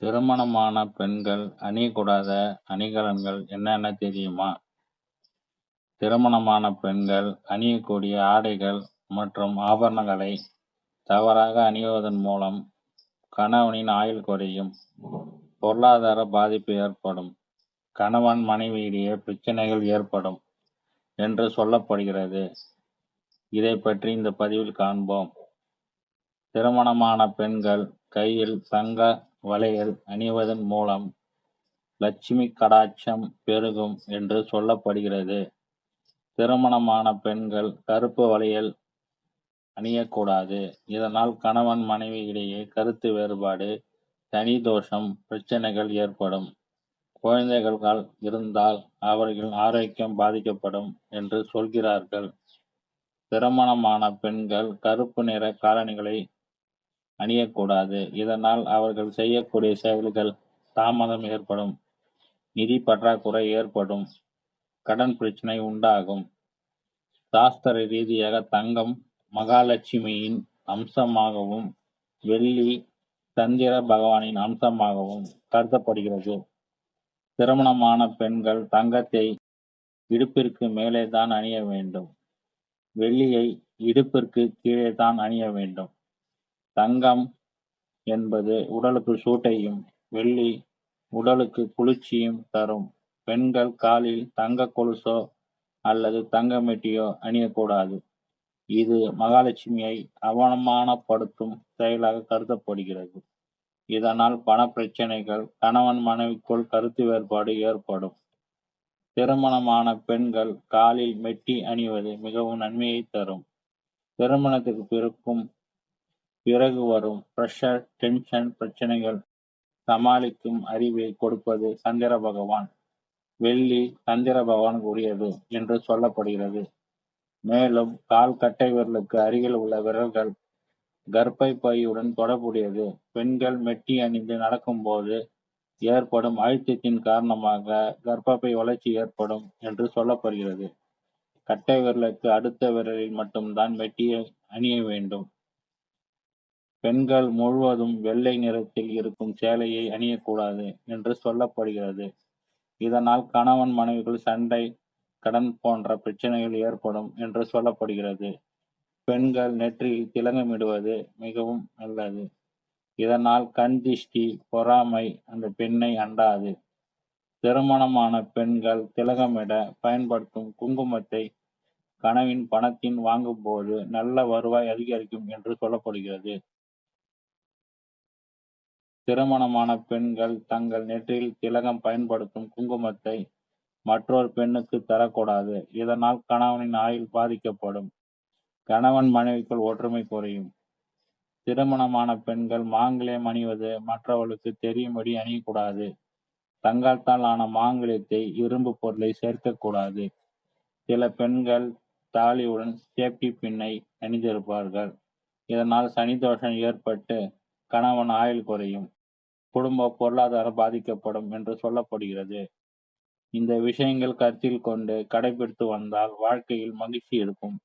திருமணமான பெண்கள் அணியக்கூடாத அணிகலன்கள் என்னென்ன தெரியுமா? திருமணமான பெண்கள் அணியக்கூடிய ஆடைகள் மற்றும் ஆபரணங்களை தவறாக அணிவதன் மூலம் கணவனின் ஆயுள் குறையும், பொருளாதார பாதிப்பு ஏற்படும், கணவன் மனைவியிடையே பிரச்சனைகள் ஏற்படும் என்று சொல்லப்படுகிறது. இதை பற்றி இந்த பதிவில் காண்போம். திருமணமான பெண்கள் கையில் தங்க வளையல் அணிவதன் மூலம் லட்சுமி கடாட்சம் பெருகும் என்று சொல்லப்படுகிறது. திருமணமான பெண்கள் கருப்பு வளையல் அணியக்கூடாது. இதனால் கணவன் மனைவி இடையே கருத்து வேறுபாடு, தனி தோஷம் பிரச்சனைகள் ஏற்படும். குழந்தைகள் இருந்தால் அவர்களின் ஆரோக்கியம் பாதிக்கப்படும் என்று சொல்கிறார்கள். திருமணமான பெண்கள் கருப்பு நிற காலணிகளை அணியக்கூடாது. இதனால் அவர்கள் செய்யக்கூடிய செயல்கள் தாமதம் ஏற்படும், நிதி பற்றாக்குறை ஏற்படும், கடன் பிரச்சனை உண்டாகும். சாஸ்திர ரீதியாக தங்கம் மகாலட்சுமியின் அம்சமாகவும், வெள்ளி சந்திர பகவானின் அம்சமாகவும் கருதப்படுகிறது. திருமணமான பெண்கள் தங்கத்தை இடுப்பிற்கு மேலே தான் அணிய வேண்டும். வெள்ளியை இடுப்பிற்கு கீழே தான் அணிய வேண்டும். தங்கம் என்பது உடலுக்கு சூட்டையும், வெள்ளி உடலுக்கு குளிர்ச்சியும் தரும். பெண்கள் காலில் தங்க கொலுசோ அல்லது தங்க மெட்டியோ அணியக்கூடாது. இது மகாலட்சுமியை அவமானப்படுத்தும் செயலாக கருதப்படுகிறது. இதனால் பணப்பிரச்சனைகள், கணவன் மனைவிக்குள் கருத்து வேறுபாடு ஏற்படும். திருமணமான பெண்கள் காலில் மெட்டி அணிவது மிகவும் நன்மையை தரும். திருமணத்திற்கு பிறக்கும் பிறகு வரும் பிரஷர், டென்ஷன் பிரச்சனைகள் சமாளிக்கும் அறிவை கொடுப்பது சந்திர பகவான். வெள்ளி சந்திர பகவானுக்கு உரியது என்று சொல்லப்படுகிறது. மேலும் கால் கட்டை விரலுக்கு அருகில் உள்ள விரல்கள் கர்ப்பை பையுடன் தொடர்புடையது. பெண்கள் மெட்டி அணிந்து நடக்கும்போது ஏற்படும் அழுத்தத்தின் காரணமாக கர்ப்பப்பை வளர்ச்சி ஏற்படும் என்று சொல்லப்படுகிறது. கட்டை விரலுக்கு அடுத்த விரலில் மட்டும்தான் மெட்டியை அணிய வேண்டும். பெண்கள் முழுவதும் வெள்ளை நிறத்தில் இருக்கும் சேலையை அணியக்கூடாது என்று சொல்லப்படுகிறது. இதனால் கணவன் மனைவிகள் சண்டை, கடன் போன்ற பிரச்சனைகள் ஏற்படும் என்று சொல்லப்படுகிறது. பெண்கள் நெற்றியில் திலகமிடுவது மிகவும் நல்லது. இதனால் கண் திஷ்டி, பொறாமை அந்த பெண்ணை அண்டாது. திருமணமான பெண்கள் திலகமிட பயன்படுத்தும் குங்குமத்தை கனவின் பணத்தின் வாங்கும்போது நல்ல வருவாய் அதிகரிக்கும் என்று சொல்லப்படுகிறது. திருமணமான பெண்கள் தங்கள் நெற்றியில் திலகம் பயன்படுத்தும் குங்குமத்தை மற்றொரு பெண்ணுக்கு தரக்கூடாது. இதனால் கணவனின் ஆயுள் பாதிக்கப்படும், கணவன் மனைவிக்குள் ஒற்றுமை குறையும். திருமணமான பெண்கள் மாங்கிலியம் அணிவது மற்றவர்களுக்கு தெரியும்படி அணியக்கூடாது. தங்கத்தால் ஆன மாங்கிலியத்தை இரும்பு பொருளை சேர்க்கக்கூடாது. சில பெண்கள் தாலியுடன் சேஃப்டி பின்னை அணிந்திருப்பார்கள். இதனால் சனி தோஷம் ஏற்பட்டு கணவன் ஆயுள் குறையும், குடும்ப பொருளாதாரம் பாதிக்கப்படும் என்று சொல்லப்படுகிறது. இந்த விஷயங்கள் கருத்தில் கொண்டு கடைபிடித்து வந்தால் வாழ்க்கையில் மகிழ்ச்சி இருக்கும்.